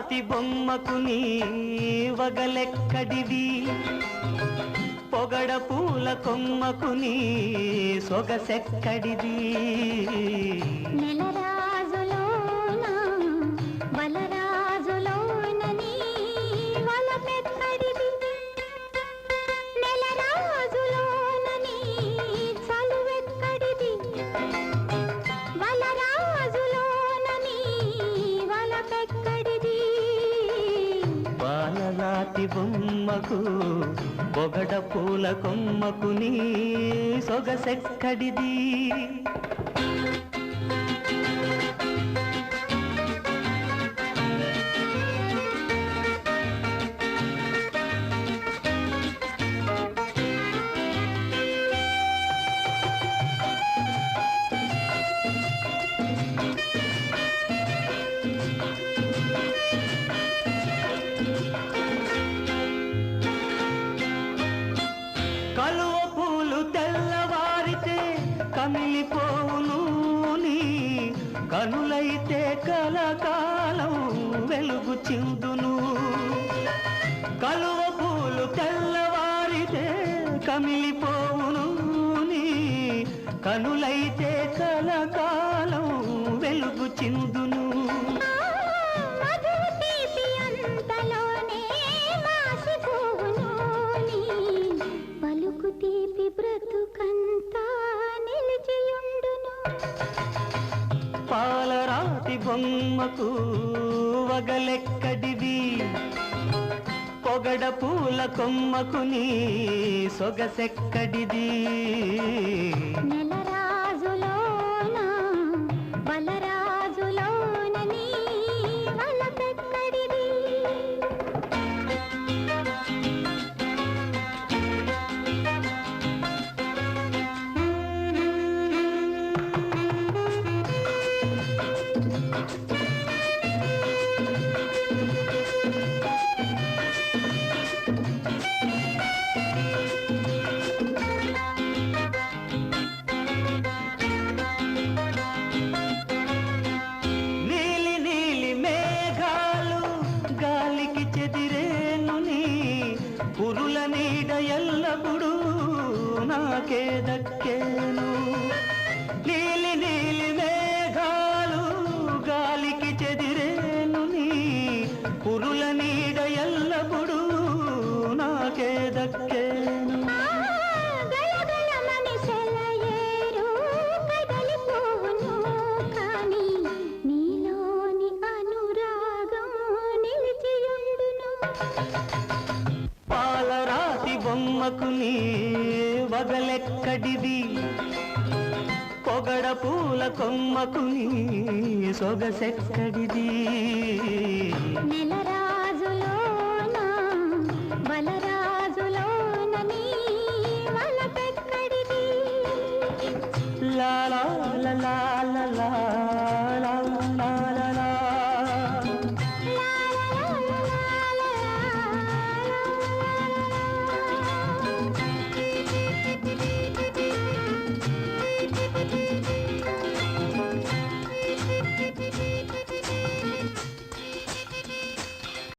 బొమ్మకు నీ వగలెక్కడిది పొగడ పూల కొమ్మకు నీ సొగసెక్కడిది? నెలరా బాలలాటి బొమ్మకు బొగడ పూల కొమ్మకు నీ సొగసెక్కడిది? కనులైతే కలకాలం వెలుగు చిందును. కలువ పూలు తెల్లవారితే కమిలిపోవును నీ. కనులైతే కలకాలం వెలుగు చిందును. పాలరాతి బొమ్మకు వగలెక్కడివి? పొగడ పూల కొమ్మకు నీ సొగసెక్కడిది? నెలరా నీలి నీడ ఎల్లప్పుడూ నాకే దక్కేను. నీలి నీలి మేఘాలు గాలికి చెదిరేను నీ పురుల నిలిచియుండును. పాలరాతి బొమ్మకు నీ వగలెక్కడిది పొగడ పూల కొమ్మకు నీ సొగసెక్కడిది? బలరాజులోన la la la la